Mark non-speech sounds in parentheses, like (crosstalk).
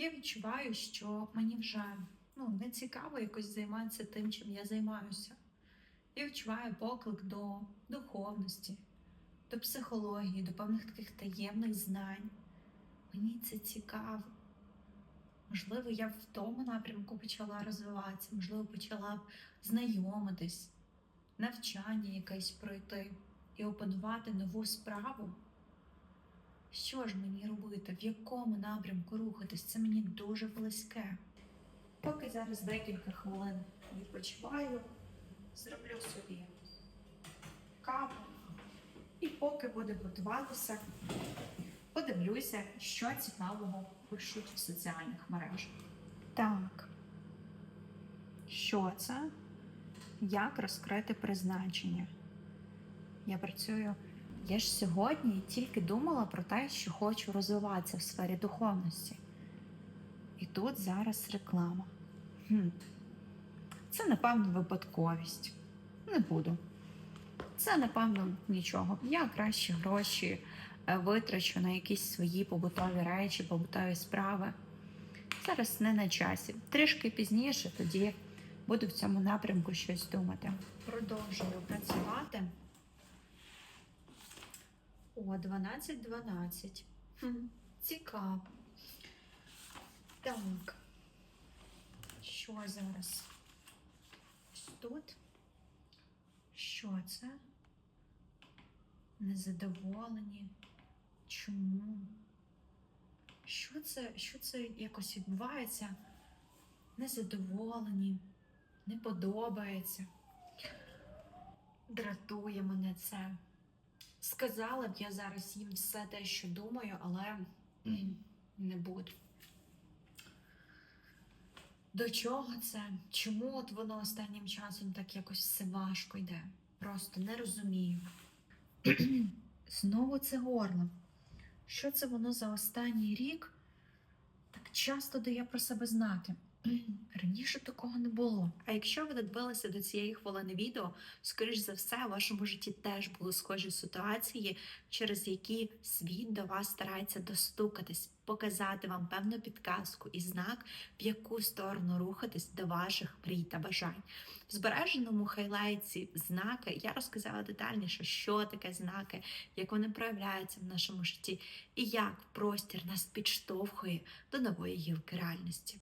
Я відчуваю, що мені вже ну, не цікаво якось займатися тим, чим я займаюся. Я відчуваю поклик до духовності, до психології, до певних таких таємних знань. Мені це цікаво. Можливо, я в тому напрямку почала розвиватися, можливо, почала б знайомитись, навчання якесь пройти і опанувати нову справу. Що ж мені робити, в якому напрямку рухатись? Це мені дуже близьке. Поки зараз декілька хвилин відпочиваю, зроблю собі каву. І поки буду готуватися, подивлюся, що цікавого пишуть в соціальних мережах. Так. Що це? Як розкрити призначення? Я працюю. Я ж сьогодні тільки думала про те, що хочу розвиватися в сфері духовності. І тут зараз реклама. Хм. Це, напевно, випадковість. Не буду. Це, напевно, нічого. Я краще гроші е, витрачу на якісь свої побутові речі, побутові справи. Зараз не на часі. Трішки пізніше тоді буду в цьому напрямку щось думати. Продовжую працювати. О, 12-12. Хм, цікаво. Так. Що зараз? Тут? Що це? Незадоволені. Чому? Що це, що це якось відбувається? Незадоволені, не подобається. Дратує мене це. Сказала б я зараз їм все те, що думаю, але не буду. До чого це? Чому от воно останнім часом так якось все важко йде? Просто не розумію. (clears throat) Знову це горло. Що це воно за останній рік так часто дає про себе знати? Раніше такого не було. А якщо ви додивилися до цієї хвилини відео, скоріш за все, в вашому житті теж були схожі ситуації, через які світ до вас старається достукатись, показати вам певну підказку і знак, в яку сторону рухатись до ваших мрій та бажань. В збереженому хайлайті знаки я розказала детальніше, що таке знаки, як вони проявляються в нашому житті, і як простір нас підштовхує до нової гілки реальності.